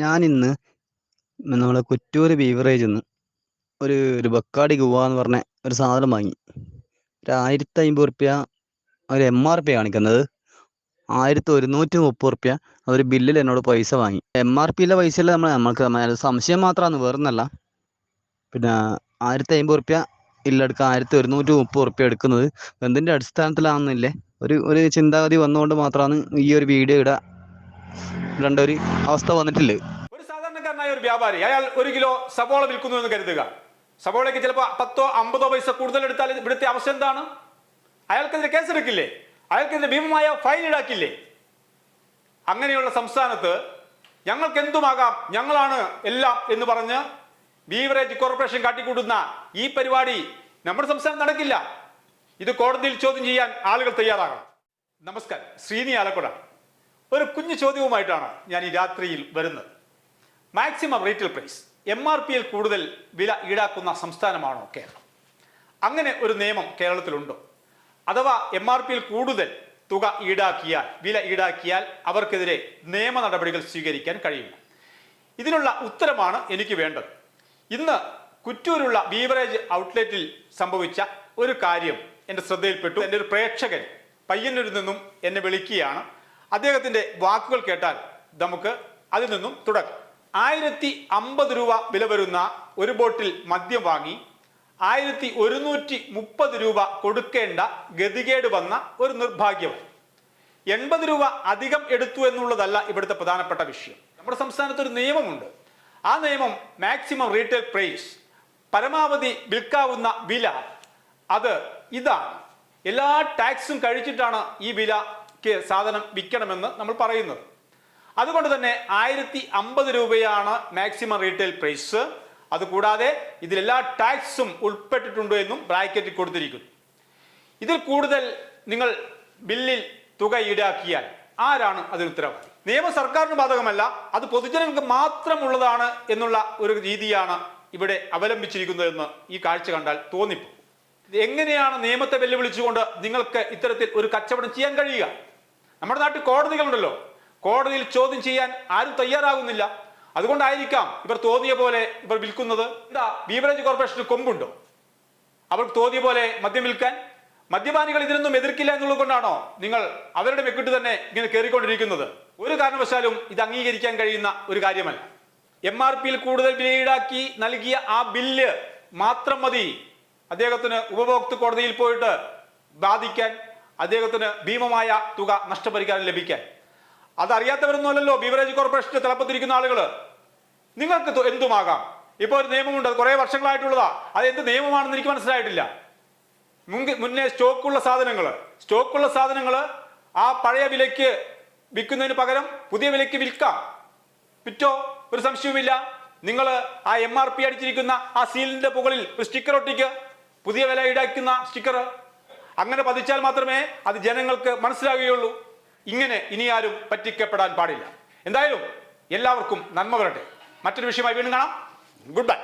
ഞാനിന്ന് നമ്മളെ കുറ്റൂർ ബീവറേജിൽ നിന്ന് ഒരു ഒരു ബക്കാടി ഗുവ എന്ന് പറഞ്ഞ ഒരു സാധനം വാങ്ങി. ഒരു ആയിരത്തി അമ്പത് റുപ്യ ഒരു എം ആർ പി കാണിക്കുന്നത്. ആയിരത്തി ഒരുന്നൂറ്റി മുപ്പത് റുപ്യ അവർ ബില്ലിൽ എന്നോട് പൈസ വാങ്ങി. എം ആർ പിയിലെ പൈസയിൽ നമ്മൾ നമുക്ക് സംശയം മാത്രമാണ് വേറൊന്നല്ല. പിന്നെ ആയിരത്തി അമ്പത് റുപ്യ ഇല്ലെടുക്കുക ആയിരത്തി ഒരുന്നൂറ്റി മുപ്പത് റുപ്യ എടുക്കുന്നത്. എന്തിന്റെ അടിസ്ഥാനത്തിലാണെന്നില്ലേ? ഒരു ഒരു ചിന്താഗതി വന്നുകൊണ്ട് മാത്രമാണ് ഈ ഒരു വീഡിയോ ഇടാൻ ഇടേണ്ട ഒരു അവസ്ഥ വന്നിട്ടില്ല. ഒരു സാധാരണക്കാരനായ ഒരു വ്യാപാരി അയാൾ ഒരു കിലോ സവോള വിൽക്കുന്നു എന്ന് കരുതുക. സവോളയ്ക്ക് ചിലപ്പോ പത്തോ അമ്പതോ പൈസ കൂടുതൽ എടുത്താൽ ഇവിടുത്തെ അവസ്ഥ എന്താണ്? അയാൾക്കെതിരെ കേസെടുക്കില്ലേ? അയാൾക്കെതിരെ ഭീമമായ ഫൈൻ ഈടാക്കില്ലേ? അങ്ങനെയുള്ള സംസ്ഥാനത്ത് ഞങ്ങൾക്ക് എന്തുമാകാം? ഞങ്ങളാണ് എല്ലാം എന്ന് പറഞ്ഞ് ബീവറേജ് കോർപ്പറേഷൻ കാട്ടിക്കൂട്ടുന്ന ഈ പരിപാടി നമ്മുടെ സംസ്ഥാനം നടക്കില്ല. ഇത് കോടതിയിൽ ചോദ്യം ചെയ്യാൻ ആളുകൾ തയ്യാറാകണം. നമസ്കാരം. ശ്രീനി ആലക്കുട ഒരു കുഞ്ഞു ചോദ്യവുമായിട്ടാണ് ഞാൻ ഈ രാത്രിയിൽ വരുന്നത്. Maximum retail price M R പിയിൽ കൂടുതൽ വില ഈടാക്കുന്ന സംസ്ഥാനമാണോ കേരളം? അങ്ങനെ ഒരു നിയമം കേരളത്തിലുണ്ടോ? അഥവാ എം ആർ പിയിൽ കൂടുതൽ തുക ഈടാക്കിയാൽ വില ഈടാക്കിയാൽ അവർക്കെതിരെ നിയമ നടപടികൾ സ്വീകരിക്കാൻ കഴിയും ഇതിനുള്ള ഉത്തരമാണ് എനിക്ക് വേണ്ടത്. ഇന്ന് കുറ്റൂരുള്ള ബീവറേജ് ഔട്ട്ലെറ്റിൽ സംഭവിച്ച ഒരു കാര്യം എന്റെ ശ്രദ്ധയിൽപ്പെട്ടു. എന്റെ ഒരു പ്രേക്ഷകൻ പയ്യന്നൂരിൽ നിന്നും എന്നെ വിളിക്കുകയാണ്. അദ്ദേഹത്തിന്റെ വാക്കുകൾ കേട്ടാൽ നമുക്ക് അതിൽ നിന്നും തുടങ്ങാം. ആയിരത്തി അമ്പത് രൂപ വില വരുന്ന ഒരു ബോട്ടിൽ മദ്യം വാങ്ങി ആയിരത്തി ഒരുന്നൂറ്റി മുപ്പത് രൂപ കൊടുക്കേണ്ട ഗതികേട് വന്ന ഒരു നിർഭാഗ്യവൻ എൺപത് രൂപ അധികം എടുത്തു എന്നുള്ളതല്ല ഇവിടുത്തെ പ്രധാനപ്പെട്ട വിഷയം. നമ്മുടെ സംസ്ഥാനത്ത് ഒരു നിയമമുണ്ട്. ആ നിയമം മാക്സിമം റീറ്റെയിൽ പ്രൈസ് പരമാവധി വിൽക്കാവുന്ന വില. അത് ഇതാണ്. എല്ലാ ടാക്സും കഴിച്ചിട്ടാണ് ഈ വിലക്ക് സാധനം വിൽക്കണമെന്ന് നമ്മൾ പറയുന്നത്. അതുകൊണ്ട് തന്നെ ആയിരത്തി അമ്പത് രൂപയാണ് മാക്സിമം റീറ്റെയിൽ പ്രൈസ് അതുകൂടാതെ ഇതിലെല്ലാ ടാക്സും ഉൾപ്പെട്ടിട്ടുണ്ടോ എന്നും ബ്രാക്കറ്റിൽ കൊടുത്തിരിക്കുന്നു. ഇതിൽ കൂടുതൽ നിങ്ങൾ ബില്ലിൽ തുക ഈടാക്കിയാൽ ആരാണ് അതിന് ഉത്തരവാദി? നിയമം സർക്കാരിന് ബാധകമല്ല അത് പൊതുജനങ്ങൾക്ക് മാത്രമുള്ളതാണ് എന്നുള്ള ഒരു രീതിയാണ് ഇവിടെ അവലംബിച്ചിരിക്കുന്നതെന്ന് ഈ കാഴ്ച കണ്ടാൽ തോന്നിപ്പോകും ഇത് എങ്ങനെയാണ് നിയമത്തെ വെല്ലുവിളിച്ചുകൊണ്ട് നിങ്ങൾക്ക് ഇത്തരത്തിൽ ഒരു കച്ചവടം ചെയ്യാൻ കഴിയുക? നമ്മുടെ നാട്ടിൽ കോടതികളുണ്ടല്ലോ. കോടതിയിൽ ചോദ്യം ചെയ്യാൻ ആരും തയ്യാറാകുന്നില്ല. അതുകൊണ്ടായിരിക്കാം ഇവർ തോന്നിയ പോലെ ഇവർ വിൽക്കുന്നത്. എന്താ ബീവറേജ് കോർപ്പറേഷന് കൊമ്പുണ്ടോ? അവർക്ക് തോന്നിയ പോലെ മദ്യം വിൽക്കാൻ? മദ്യപാനികൾ ഇതിനൊന്നും എതിർക്കില്ല എന്നുള്ളത് കൊണ്ടാണോ നിങ്ങൾ അവരുടെ മെക്കിട്ട് തന്നെ ഇങ്ങനെ കയറിക്കൊണ്ടിരിക്കുന്നത് ഒരു കാരണവശാലും ഇത് അംഗീകരിക്കാൻ കഴിയുന്ന ഒരു കാര്യമല്ല. എം ആർ പിയിൽ കൂടുതൽ വില ഈടാക്കി നൽകിയ ആ ബില്ല് മാത്രം മതി. അദ്ദേഹത്തിന് ഉപഭോക്തൃ കോടതിയിൽ പോയിട്ട് ബാധിക്കാൻ അദ്ദേഹത്തിന് ഭീമമായ തുക നഷ്ടപരിഹാരം ലഭിക്കാൻ. അതറിയാത്തവരൊന്നുമല്ലല്ലോ ബീവറേജ് കോർപ്പറേഷന്റെ തലപ്പത്തിരിക്കുന്ന ആളുകൾ നിങ്ങൾക്ക് എന്തുമാകാം? ഇപ്പോൾ ഒരു നിയമമുണ്ട് അത് കുറേ വർഷങ്ങളായിട്ടുള്ളതാ. അത് എന്ത് നിയമമാണെന്ന് എനിക്ക് മനസ്സിലായിട്ടില്ല. മുന്നേ സ്റ്റോക്കുള്ള സാധനങ്ങൾ സ്റ്റോക്കുള്ള സാധനങ്ങൾ ആ പഴയ വിലയ്ക്ക് വിൽക്കുന്നതിന് പകരം പുതിയ വിലയ്ക്ക് വിൽക്കാം. വിറ്റോ? ഒരു സംശയവുമില്ല. നിങ്ങൾ ആ എം ആർ പി അടിച്ചിരിക്കുന്ന ആ സീലിന്റെ മുകളിൽ ഒരു സ്റ്റിക്കർ ഒട്ടിക്ക്. പുതിയ വില ഈടാക്കുന്ന സ്റ്റിക്കർ അങ്ങനെ പതിച്ചാൽ മാത്രമേ അത് ജനങ്ങൾക്ക് മനസ്സിലാകുകയുള്ളൂ ഇങ്ങനെ ഇനി ആരും പറ്റിക്കപ്പെടാൻ പാടില്ല. എന്തായാലും എല്ലാവർക്കും നന്മ വരട്ടെ. മറ്റൊരു വിഷയമായി വീണ്ടും കാണാം. Good bye